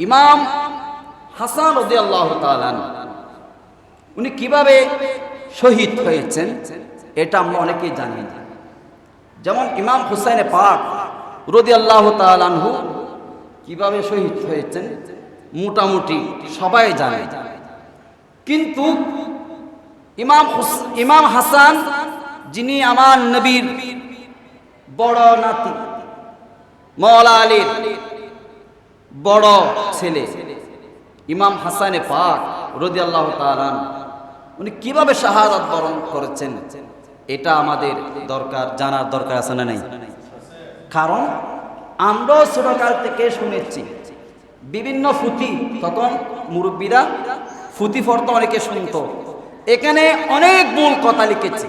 ইমাম হাসান রদি আল্লাহ উনি কীভাবে শহীদ হয়েছেন এটা আমরা অনেকেই জানি যেমন ইমাম হুসাইনে পাক রদি আল্লাহ তালানহু কীভাবে শহীদ হয়েছেন মোটামুটি সবাই জানে। কিন্তু ইমাম ইমাম হাসান যিনি আমার নবীর বড় নাতি মৌলা আলীর বড় ছেলে। ইমাম হাসানে পাক রদি আল্লাহ তালান উনি কীভাবে শাহাদাত বরণ করেছেন? এটা আমাদের দরকার, জানার দরকার আছে না নাই? কারণ আমরাও ছোটকাল থেকে শুনেছি, বিভিন্ন ফুতি তখন মুরব্বীরা ফুতি ফর্ত অনেকে শুনত। এখানে অনেক মূল কথা লিখেছে।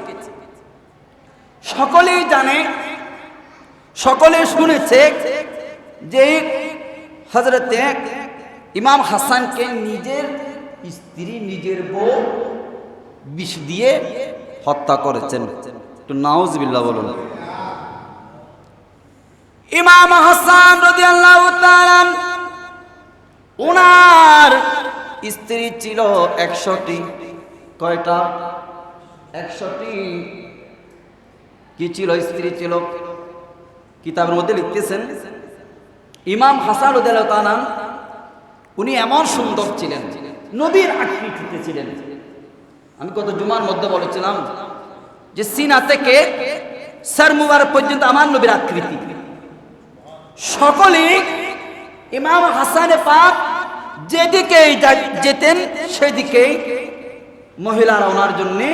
সকলেই জানে, সকলে শুনেছে যে হজরতে ইমাম হাসানকে নিজের স্ত্রী, নিজের বউ বিষ দিয়ে হত্যা করেছেন। একটু নাউজবিল্লাহ বলুন। ইমাম হাসান রদি আল্লাহ ওনার স্ত্রী ছিল একশোটি। কয়টা? একশোটি। কি ছিল স্ত্রী ছিল? কিতাবের মধ্যে লিখতেছেন? ইমাম হাসান উদ্দালান উনি এমন সুন্দর ছিলেন, নবীর আকৃতিতে ছিলেন। আমি কত জুমার মধ্যে বলেছিলাম যে সিনা থেকে স্যার মুবার পর্যন্ত আমার নবীর আকৃতি। সকলে ইমাম হাসানে পাক যেদিকে যেতেন, সেদিকেই মহিলারা ওনার জন্যে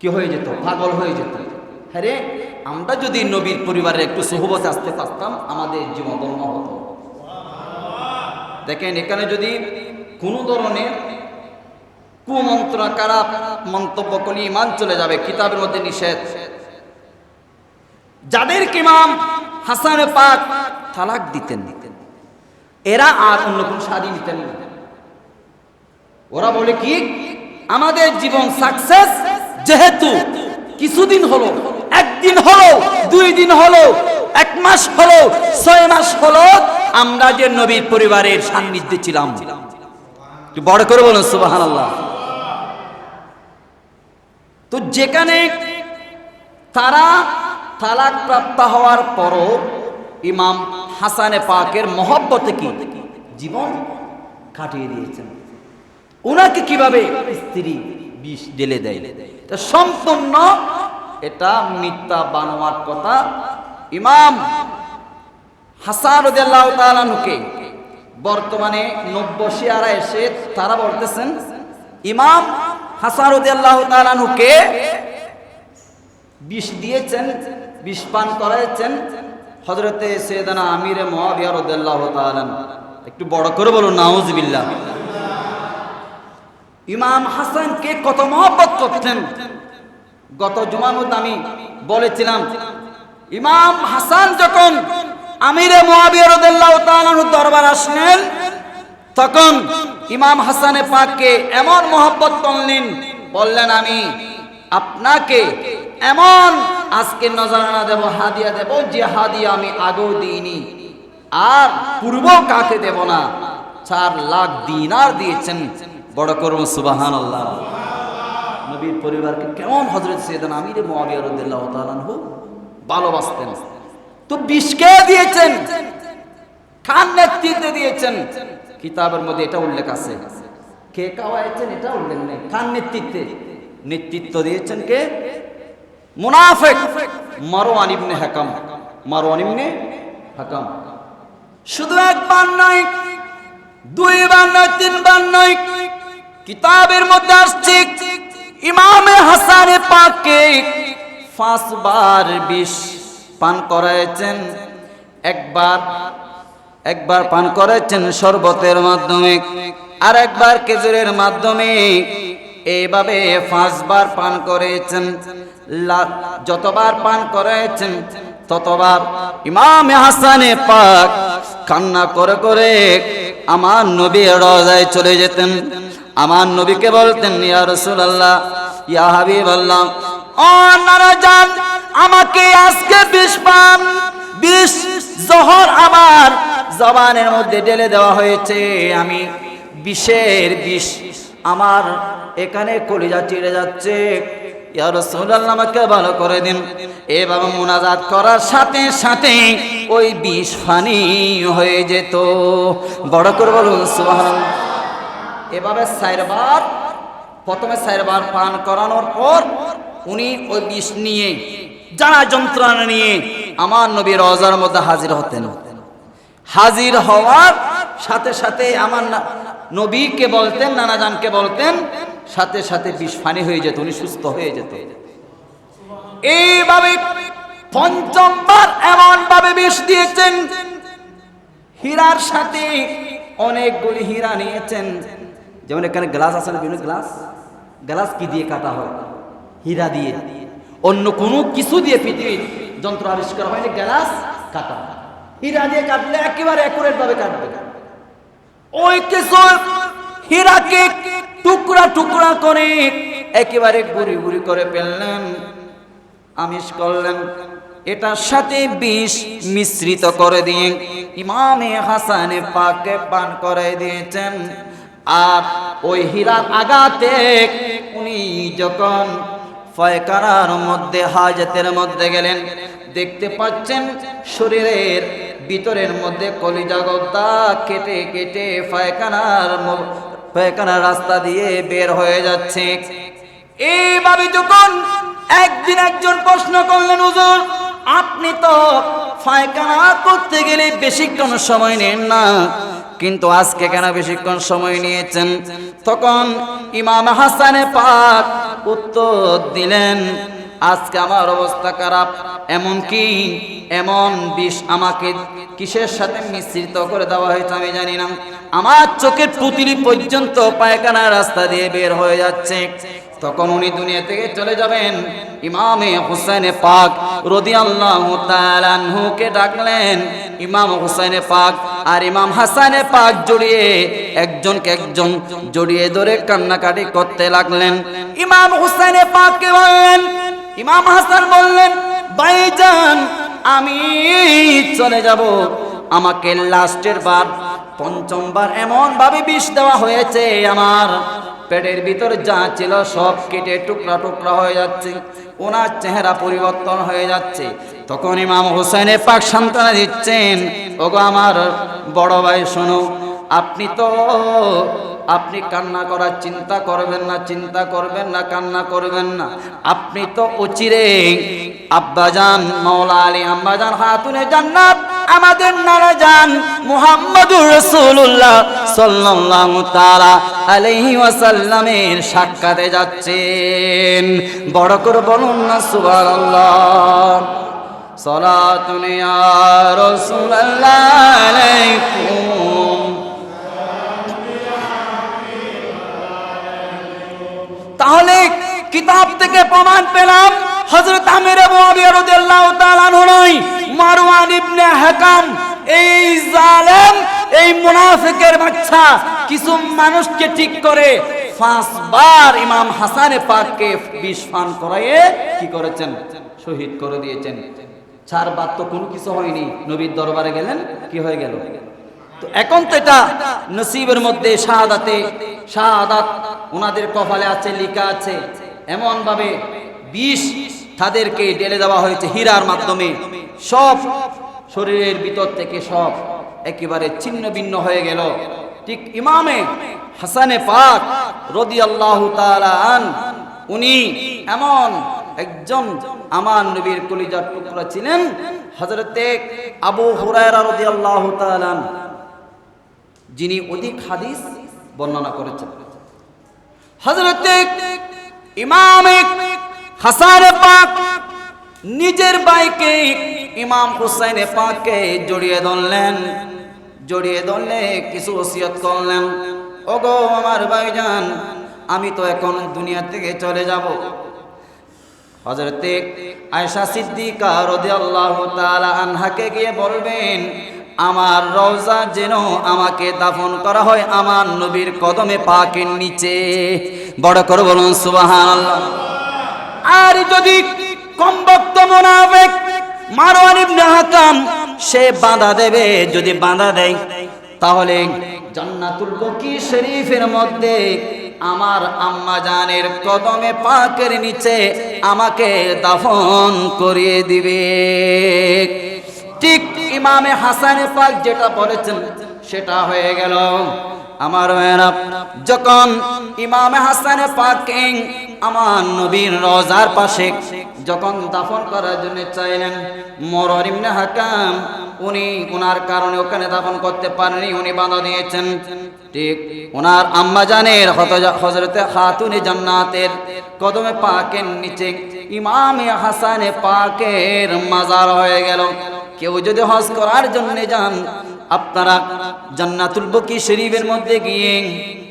কি হয়ে যেত? পাগল হয়ে যেত। হ্যাঁ আমরা যদি নবীর পরিবারে একটু সহবতে আসতে পারতাম, আমাদের জীবন ধর্ম হতো। দেখেন, এখানে যদি কোনো ধরনের কুমন্ত্র, খারাপ মন্তব্য করলে ইমান চলে যাবে, কিতাবের মধ্যে নিষেধ। যাদের কিমাম হাসান পাক তালাক দিতেন, এরা আর অন্য কোন শাড়ি নিতেন ওরা বলে কি, আমাদের জীবন সাকসেস যেহেতু কিছুদিন হলো একদিন হলো, দুই দিন হলো, এক মাস হলো, ছয় মাস হলো, আমরা যে নবীর পরিবারের সান্নিধ্যে ছিলাম। বড় করে বলুন সুবাহান আল্লাহ তো যেখানে তারা তালাক প্রাপ্ত হওয়ার পরও ইমাম হাসানে পাকের মহব্বতে কি? জীবন কাটিয়ে দিয়েছেন। ওনাকে কীভাবে স্ত্রী বিষ ঢেলে দেয়? সম্পূর্ণ এটা মিথ্যা বানোয়ার কথা। ইমাম হাসান রদিয়াল্লাহ তালানুকে বর্তমানে নব্য শিয়ারা এসে তারা বলতেছেন, ইমাম হাসান রদিয়াল্লাহ তালানুকে বিষ দিয়েছেন, বিষ পান করাইছেন হজরতে সেদানা আমিরে মহাবিয়া তালান একটু বড় করে বলুন, নাউজবিল্লাহ। ইমাম হাসানকে কত মহব্বত করতেন। গত মধ্যে আমি বলেছিলাম, ইমাম হাসান যখন আমিরে মহাবিয়ার দরবার আসলেন, তখন ইমাম হাসানে পাককে এমন মহব্বত করলেন, বললেন, আমি আপনাকে এমন আজকে নজরানা দেব, হাদিয়া দেব, যে হাদিয়া আমি আগেও দিইনি, আর পূর্ব কাকে দেব না। চার লাখ দিনার দিয়েছেন, বড় করব সুবাহান আল্লাহ নবীর পরিবারকে কেমন হজরত সৈয়দান আমিরে তাআলা আনহু ভালোবাসতেন? তো বিষকে দিয়েছেন? খান নেতৃত্বে দিয়েছেন। কিতাবের মধ্যে এটা উল্লেখ আছে। কে কাওয়াইছেন এটা উল্লেখ নেই। খান নেতৃত্বে। নেতৃত্ব দিয়েছেন কে? মুনাফিক মারওয়ান ইবনে হাকাম। মারওয়ান ইবনে হাকাম। শুধু একবার নয়, দুইবার নয়, তিনবার নয়, কিতাবের মধ্যে আসছে ইমামে হাসানে পাককে পাঁচবার বিষ পান করাইছেন। একবার একবার পান করেছেন শরবতের মাধ্যমে আর একবার খেজুরের মাধ্যমে। এইভাবে পাঁচবার পান করেছেন। যতবার পান করেছেন ততবার ইমাম হাসানে পাক কান্না করে করে আমার নবী রজায় চলে যেতেন। আমার নবীকে বলতেন, ইয়া রাসূলুল্লাহ, ইয়া হাবিবাল্লাহ, ও নারা যান আমাকে আজকে বিষ পান। বিষ জহর আমার জবানের মধ্যে ঢেলে দেওয়া হয়েছে। আমি বিষের বিষ আমার এখানে কলিজা চিড়ে যাচ্ছে। ইয়া রাসূলুল্লাহ, আমাকে ভালো করে দিন। এভাবে মোনাজাত করার সাথে সাথে ওই বিষ ফানি হয়ে যেত। বড় করে বলুন, সুবহানাল্লাহ। এভাবে চারবার, প্রথমে চারবার পান করানোর পর উনি ওই বিষ নিয়ে যারা যন্ত্রণা নিয়ে আমার নবী রজার মধ্যে হাজির হতেন। হাজির হওয়ার সাথে সাথে আমার নবীকে বলতেন, নানাজানকে বলতেন, সাথে সাথে বিষ ফানি হয়ে যেত, উনি সুস্থ হয়ে যেত। এইভাবে পঞ্চমবার এমন ভাবে বিষ দিয়েছেন। হীরার সাথে অনেকগুলি হীরা নিয়েছেন। যেমন এখানে গ্লাস আছে না, বিভিন্ন গ্লাস? গ্লাস কি দিয়ে কাটা হয়? হীরা দিয়ে। অন্য কোনো কিছু দিয়ে পৃথিবীর যন্ত্র আবিষ্কার হয়নি গ্লাস কাটা হীরা দিয়ে কাটলে একেবারে ভাবে কাটবে। ওই কিছু হীরাকে টুকরা টুকরা করে একেবারে গুড়ি গুড়ি করে ফেললেন, আমিষ করলেন। এটার সাথে বিষ মিশ্রিত করে দিয়ে ইমামে হাসানে পাকে পান করে দিয়েছেন। আর ওই হীরার আগাতে উনি যখন ফয়কারার মধ্যে, হাজতের মধ্যে গেলেন, দেখতে পাচ্ছেন শরীরের ভিতরের মধ্যে কলিজা গদ্দা কেটে কেটে পায়খানার ম- পায়খানার রাস্তা দিয়ে বের হয়ে যাচ্ছে। এইভাবে যখন একদিন একজন প্রশ্ন করলেন, হুজুর, আপনি তো পায়খানা করতে গেলে বেশিক্ষণ সময় নেন না। কিন্তু আজকে কেন বেশিক্ষণ সময় নিয়েছেন? তখন ইমাম হাসানে পাক উত্তর দিলেন, আজকে আমার অবস্থা খারাপ। এমন কি? এমন বিষ আমাকে কিসের সাথে মিশ্রিত করে দেওয়া হয়েছে আমি জানি না। আমার চোখের পুতিলি পর্যন্ত পায়খানা রাস্তা দিয়ে বের হয়ে যাচ্ছে। তখন উনি দুনিয়া থেকে চলে যাবেন। ইমামে হুসাইনে পাক তাআলা আনহুকে ডাকলেন। ইমাম হুসাইনে পাক আর ইমাম হাসানে পাক জড়িয়ে একজনকে একজন জড়িয়ে ধরে কান্নাকাটি করতে লাগলেন। ইমাম হুসাইনে পাককে বললেন, ইমাম হাসান বললেন, ভাইজান, আমি চলে যাব। আমাকে লাস্টের বার, পঞ্চমবার এমন ভাবে বিষ দেওয়া হয়েছে আমার। পেটের ভিতর যা ছিল সব কেটে টুকরা টুকরা হয়ে যাচ্ছে। ওনার চেহারা পরিবর্তন হয়ে যাচ্ছে। তখন ইমাম হোসেনের পাক সান্ত্বনা দিচ্ছেন, ওগো আমার বড় ভাই, শোনো, আপনি তো, আপনি কান্না করার চিন্তা করবেন না, চিন্তা করবেন না, কান্না করবেন না। আপনি তো অচিরে আব্বাজান মৌলা আলী আম্বাজান, হাতুনে জান্নাত আমাদের নানা জান মুহাম্মদুর রাসূলুল্লাহ সাল্লাল্লাহু তারা আলাইহি ওয়াসাল্লামের সাক্ষাতে যাচ্ছেন। বড় করে বলুন না আলাইকুম। তাহলে কিতাব থেকে প্রমাণ পেলাম, হযরত আমির মুয়াবিয়া রাদিয়াল্লাহু তাআলা নয়। মারওয়ান ইবনে হাকাম, এই জালেম, এই মুনাফিকের বাচ্চা, কিছু মানুষকে ঠিক করে পাঁচবার ইমাম হাসানে পাককে বিষ পান করাইয়ে কি করেছেন? শহীদ করে দিয়েছেন। চারবার তো কোনো কিছু হয়নি। নবীর দরবারে গেলেন, কি হয়ে গেল? তো এখন তো এটা নসিবের মধ্যে শাহাদাতে, শাহাদাত ওনাদের কপালে আছে, লিখা আছে। এমন ভাবে বিষ তাদেরকে ঢেলে দেওয়া হয়েছে, হীরার মাধ্যমে। সব শরীরের ভিতর থেকে সব একেবারে ছিন্ন ভিন্ন হয়ে গেল। ঠিক ইমামে হাসানে পাক রদি আল্লাহ আন, উনি এমন একজন আমার নবীর কলিজার টুকরা ছিলেন হজরতে আবু হুরায়রা রাদিয়াল্লাহু তাআলা আন, যিনি অধিক হাদিস বর্ণনা করেছেন। হজরতে ইমামে হাসানে পাক নিজের বাইকে ইমাম হুসাইনে পাককে জড়িয়ে ধরলেন। জড়িয়ে ধরলে কিছু ওসিয়ত করলেন। ওগো আমার ভাইজান, আমি তো এখন দুনিয়া থেকে চলে যাব। হজরতে আয়সা সিদ্দিকা রাদিয়াল্লাহু তালা আনহাকে গিয়ে বলবেন, আমার রওজা যেন আমাকে দাফন করা হয় আমার নবীর কদমে পাকের নিচে। বড় করে বলুন সুবহানাল্লাহ। আর যদি কমবক্ত মুনাফিক মারওয়ান ইবনে হাকাম, সে বাধা দেবে, যদি বাধা দেয়, তাহলে জান্নাতুল বকি শরীফের মধ্যে আমার আম্মা জানের কদমে পাকের নিচে আমাকে দাফন করিয়ে দিবে। ঠিক ইমামে হাসানে পাক যেটা বলেছেন, সেটা হয়ে গেল। আমার যখন ইমামে হাসানে পাকে আমার নবীর রোজার পাশে যখন দাফন করার জন্য চাইলেন, মরর ইবনে হাকাম, উনি ওনার কারণে ওখানে দাফন করতে পারেনি উনি বাধা দিয়েছেন। ঠিক ওনার আম্মা জানের হজরতে খাতুনে জান্নাতের কদমে পাকের নিচে ইমামে হাসানে পাকের মাজার হয়ে গেল। কেউ যদি হজ করার জন্য যান, আপনারা জান্নাতুল বকি শরীফের মধ্যে গিয়ে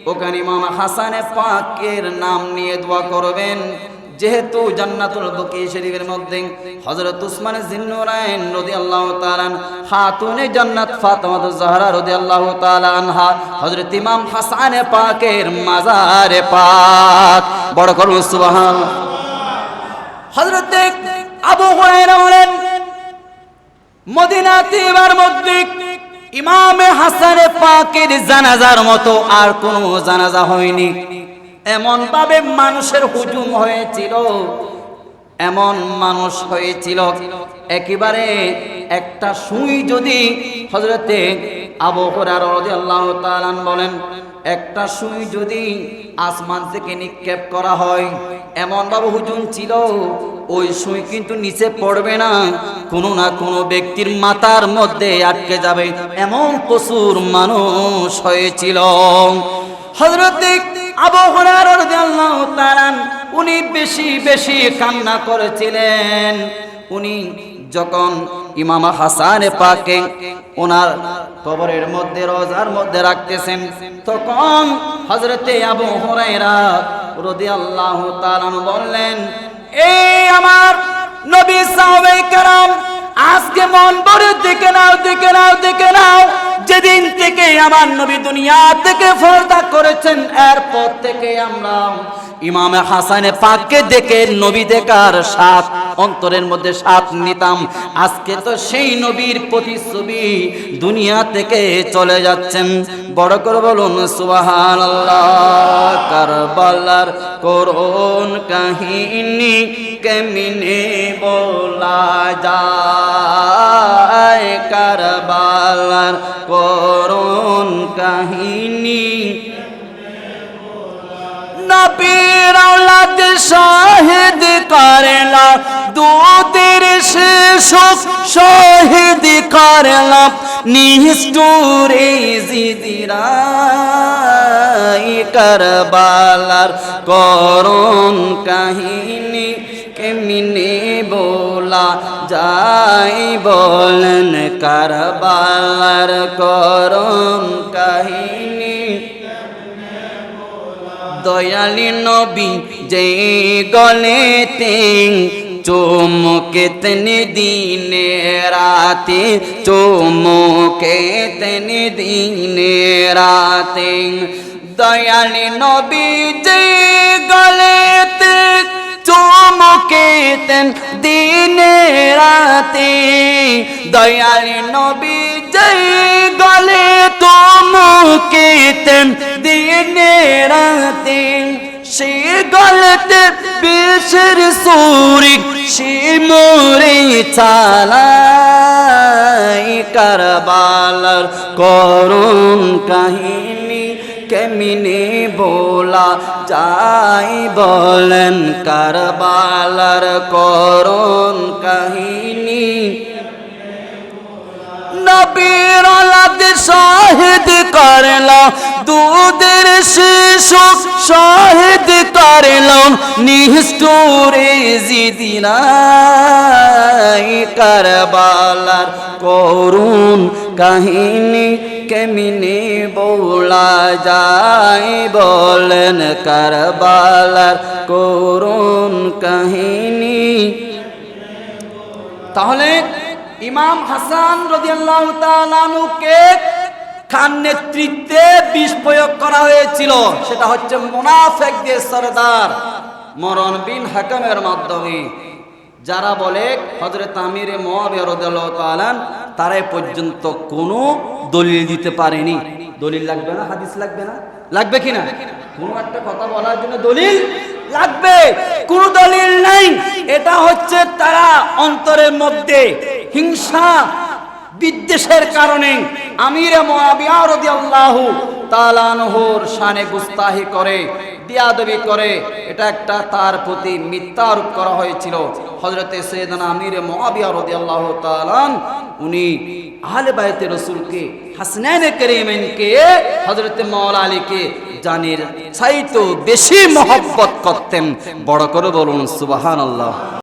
ওখানে ইমাম হাসানে পাকের নাম নিয়ে দোয়া করবেন। যেহেতু জান্নাতুল বকি শরীফের মধ্যে হযরত উসমান জিন্নুরাইন রাদিয়াল্লাহু তাআলা খাতুনে জান্নাত ফাতেমা জাহরা রাদিয়াল্লাহু তাআলা আনহা, হযরত ইমাম হাসানে পাকের মাজারে পাক। বড় করুন সুবহান। হযরত আবু হুরায়রা বলেন, মদিনাতে এবার মধ্যে ইমামে হাসানে পাকের জানাজার মতো আর কোনো জানাজা হয়নি। এমন ভাবে মানুষের হুজুম হয়েছিল, এমন মানুষ হয়েছিল, একেবারে একটা সুই যদি হজরতে আবু হরার বলেন একটা সুই যদি আসমান থেকে নিক্ষেপ করা হয়, এমন ভাবে হুজুম ছিল, ওই সুই কিন্তু নিচে পড়বে না। কোনো না কোনো ব্যক্তির মাথার মধ্যে আটকে যাবে, এমন প্রচুর মানুষ হয়েছিল। হজরত উনি বেশি বেশি কান্না করেছিলেন। উনি যখন ইমামা হাসানে পাকে ওনার কবরের মধ্যে, রোজার মধ্যে রাখতেছেন, তখন হজরতে আবু হরাইরা রদি আল্লাহ তালান বললেন, এই আমার নবী সাহেব আজকে মন ভরে দিকে নাও দিকে নাও আমার নবী দুনিয়া থেকে ফর্দা করেছেন। এরপর থেকে আমরা ইমামে হাসানে পাককে দেখে নবী দেখার সাত অন্তরের মধ্যে সাত নিতাম। আজকে তো সেই নবীর প্রতিচ্ছবি দুনিয়া থেকে চলে যাচ্ছেন। বড় করে বলুন সুবাহান আল্লাহ কারবালার করুন কাহিনী কেমিনে বলা যায়? কারবালার করুন কাহিনী। নবীর আওলাদ শাহিদ করলা, দুধের শিশু শহীদ করলাম নিষ্ঠুরে জিদিরাই করবালার করুন কাহিনী কেমিনে বলা যাই বলেন করবালার করুন কাহিনী। দয়ালি নবী যে গলেতে চুমকে তনি দিনে রাতে চুমকে তনি দিনে রাতে। দয়ালি নবী যে গলেতে চুমকে তেন দিনে রাতে। দয়ালি নবী যে গলে চুমকে দিনে রাতে, সে গলতে বেশের সুরি, সে মোরে চালাই কারবালার করুন কাহিনী। কেমিনে বলা? যাই বলেন কারবালার করুন কাহিনী। নবীর শাহিদ করলা, দুধের শিশু শাহিদ করলাম নিষ্ঠুরে জিদিনাই কারবালার করুন কাহিনী। কেমিনে বলা যায় বলেন কারবালার করুন কাহিনী। তাহলে ইমাম হাসান রাদিয়াল্লাহু তাআলাকে খান নেতৃত্বে বিষ প্রয়োগ করা হয়েছিল। সেটা হচ্ছে মুনাফেকদের সরদার মরণ বিন হাকামের মাধ্যমে। যারা বলে হজরত আমির তাআলা তারাই পর্যন্ত কোনো দলিল দিতে পারেনি। দলিল লাগবে না? হাদিস লাগবে না? লাগবে কি না কোনো একটা কথা বলার জন্য দলিল লাগবে। কোন দলিল নাই। এটা হচ্ছে তারা অন্তরের মধ্যে হিংসা বিদ্বেষের কারণে আমিরে মুয়াবিয়া রাদিয়াল্লাহু তাআলা আনহুর শানে গুস্তাহি করে, বিয়াদবি করে এটা একটা তার প্রতি মিথ্যা আরোপ করা হয়েছিল। হজরতে সেদান আমিরে রদি আল্লাহ তালান উনি আহলে বাইতে রসুলকে, হাসনাইন করিমেনকে হজরতে মাওলা আলীকে জানের চাইতো বেশি মহব্বত করতেন। বড় করে বলুন সুবহানাল্লাহ।